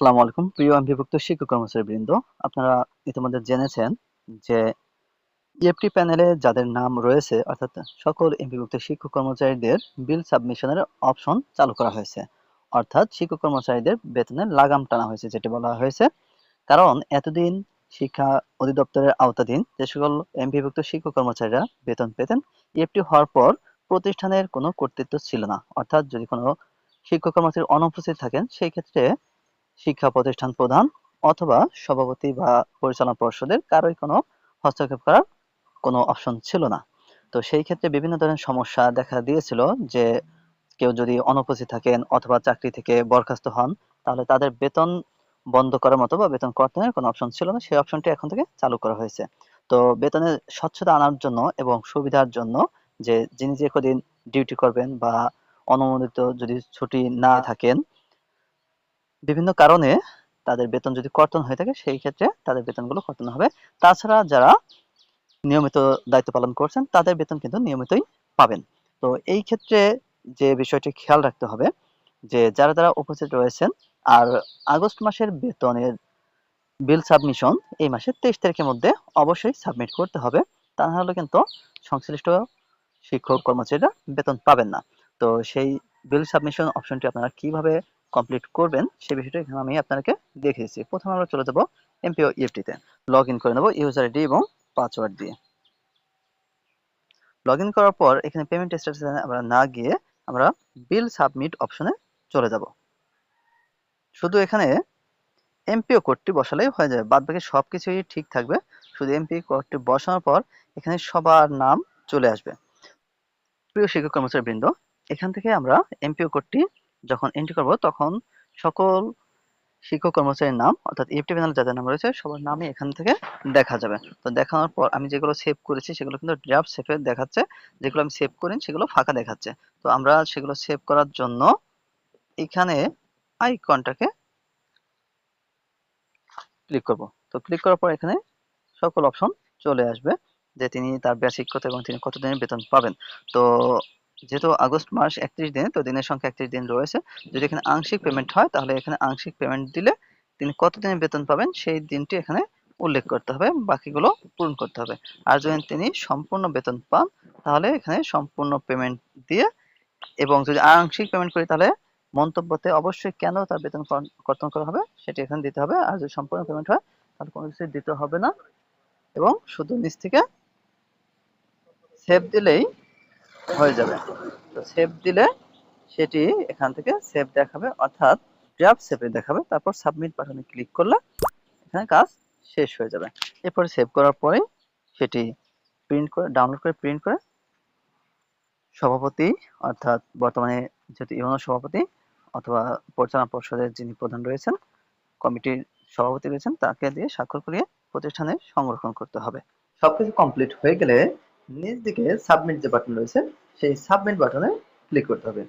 আসসালামু আলাইকুম। প্রিয় এমপিভুক্ত শিক্ষক কর্মচারী বৃন্দ, আপনারা ইতিমধ্যে জেনেছেন যে ইএফটি প্যানেলে যাদের নাম রয়েছে, অর্থাৎ সকল এমপিভুক্ত শিক্ষক কর্মচারীদের বিল সাবমিশনের অপশন চালু করা হয়েছে। অর্থাৎ শিক্ষক কর্মচারীদের বেতনের লাগাম টানা হয়েছে, যেটা বলা হয়েছে। কারণ এতদিন শিক্ষা অধিদপ্তরের আওতাধীন যে সকল এমপিভুক্ত শিক্ষক কর্মচারীরা বেতন পেতেন ইএফটি হওয়ার পর প্রতিষ্ঠানের কোনো কর্তৃত্ব ছিল না। অর্থাৎ যদি কোনো শিক্ষক কর্মচারী অনুপস্থিত থাকেন, সেই ক্ষেত্রে শিক্ষা প্রতিষ্ঠান প্রধান অথবা সভাপতি বা পরিচালনা পর্ষদের কারোই কোনো হস্তক্ষেপ করার কোনো অপশন ছিল না। তো সেই ক্ষেত্রে বিভিন্ন ধরনের সমস্যা দেখা দিয়েছিল যে কেউ যদি অনুপস্থিত থাকেন অথবা চাকরি থেকে বরখাস্ত হন, তাহলে তাদের বেতন বন্ধ করার মতো বা বেতন কর্তনের কোনো অপশন ছিল না। সেই অপশনটি এখন থেকে চালু করা হয়েছে। তো বেতনের স্বচ্ছতা আনার জন্য এবং সুবিধার জন্য যে যিনি যে কদিন ডিউটি করবেন বা অনুমোদিত যদি ছুটি না থাকেন বিভিন্ন কারণে তাদের বেতন যদি কর্তন হয়ে থাকে, সেই ক্ষেত্রে তাদের বেতনগুলো কর্তন হবে। তাছাড়া যারা নিয়মিত দায়িত্ব পালন করছেন, তাদের বেতন কিন্তু নিয়মিতই পাবেন। তো এই ক্ষেত্রে যে বিষয়টি খেয়াল রাখতে হবে, যে যারা যারা উপস্থিত রয়েছেন, আর আগস্ট মাসের বেতনের বিল সাবমিশন এই মাসের তেইশ তারিখের মধ্যে অবশ্যই সাবমিট করতে হবে। তা না হলে কিন্তু সংশ্লিষ্ট শিক্ষক কর্মচারীরা বেতন পাবেন না। তো সেই বিল সাবমিশন অপশনটি আপনারা কীভাবে কমপ্লিট করবেন সেই বিষয়টা এখানে আমি আপনাকে দেখিয়েছি প্রথমে আমরা চলে যাব এমপিও ইএফটিতে লগ ইন করে নেব ইউজার আইডি এবং পাসওয়ার্ড দিয়ে। লগ ইন করার পর এখানে পেমেন্ট স্ট্যাটাস আমরা না গিয়ে আমরা বিল সাবমিট অপশনে চলে যাব। শুধু এখানে এমপিও কোডটি বসালেই হয়ে যাবে। বাদ বাকি সব কিছুই ঠিক থাকবে। শুধু এমপিও কোডটি বসানোর পর এখানে সবার নাম চলে আসবে। প্রিয় শিক্ষক কর্মচারী বৃন্দ এখান থেকে আমরা এমপিও কোডটি যখন এন্ট্রি করব, তখন সকল শিক্ষক কর্মচারীর নাম, অর্থাৎ ইএফটি প্যানেল যাদের নাম রয়েছে, সবার নামই এখান থেকে দেখা যাবে। তো দেখানোর পর আমি যেগুলো সেভ করেছি, সেগুলো কিন্তু ড্রাফট সেভে দেখাচ্ছে। যেগুলো আমি সেভ করি সেগুলো ফাঁকা দেখাচ্ছে। তো আমরা সেগুলো সেভ করার জন্য এখানে আইকনটাকে ক্লিক করব। তো ক্লিক করার পর এখানে সকল অপশন চলে আসবে, যে তিনি তার বেসিক কত এবং তিনি কত দিনের বেতন পাবেন। তো যেহেতু আগস্ট মাস একত্রিশ দিন, তো দিনের সংখ্যা একত্রিশ দিন রয়েছে। যদি এখানে আংশিক পেমেন্ট হয়, তাহলে এখানে আংশিক পেমেন্ট দিলে তিনি কত দিনের বেতন পাবেন, সেই দিনটি এখানে উল্লেখ করতে হবে, বাকিগুলো পূরণ করতে হবে। আর যদি তিনি সম্পূর্ণ বেতন পান, তাহলে এখানে সম্পূর্ণ পেমেন্ট দিয়ে এবং যদি আংশিক পেমেন্ট করি, তাহলে মন্তব্যতে অবশ্যই কেন তার বেতন কর্তন করা হবে, সেটি এখানে দিতে হবে। আর যদি সম্পূর্ণ পেমেন্ট হয়, তাহলে কোনো কিছু দিতে হবে না। এবং শুধু নিচ থেকে সেভ দিলেই হয়ে যাবে। তো সেভ দিলে সেটি এখান থেকে সেভ দেখাবে, অর্থাৎ ড্রাফট সেভে দেখাবে, তারপর সাবমিট বাটনে ক্লিক করলে এখানে কাজ শেষ হয়ে যাবে। এরপরে সেভ করার পরে সেটি প্রিন্ট করে ডাউনলোড করে প্রিন্ট করে সভাপতি, অর্থাৎ বর্তমানে যেহেতু ইউনো সভাপতি অথবা পরিচালনা পর্ষদের যিনি প্রধান রয়েছেন, কমিটির সভাপতি রয়েছেন, তাকে দিয়ে স্বাক্ষর করিয়ে প্রতিষ্ঠানে সংরক্ষণ করতে হবে। সবকিছু কমপ্লিট হয়ে গেলে নিচ দিকে সাবমিট যে বাটন রয়েছে, সেই সাবমিট বাটনে ক্লিক করতে হবে।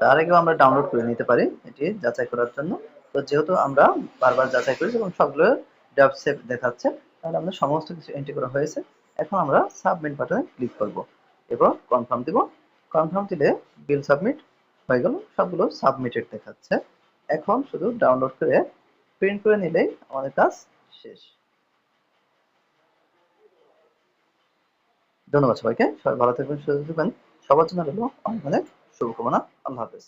তার আগেও আমরা ডাউনলোড করে নিতে পারি এটি যাচাই করার জন্য। তো যেহেতু আমরা বারবার যাচাই করেছি এবং সবগুলো ড্রাফট সেভ দেখাচ্ছে, তাহলে আমরা সমস্ত কিছু এন্ট্রি করা হয়েছে। এখন আমরা সাবমিট বাটনে ক্লিক করব। এবার কনফার্ম দিব। কনফার্ম দিলে বিল সাবমিট হয়ে গেল, সবগুলো সাবমিটেড দেখাচ্ছে। এখন শুধু ডাউনলোড করে প্রিন্ট করে নিলেই আমাদের কাজ শেষ। ধন্যবাদ সবাইকে। সবাই ভালো থাকবেন, সুস্থ থাকবেন। সবার জন্য রইল অনেক অনেক শুভকামনা। আল্লাহ হাফেজ।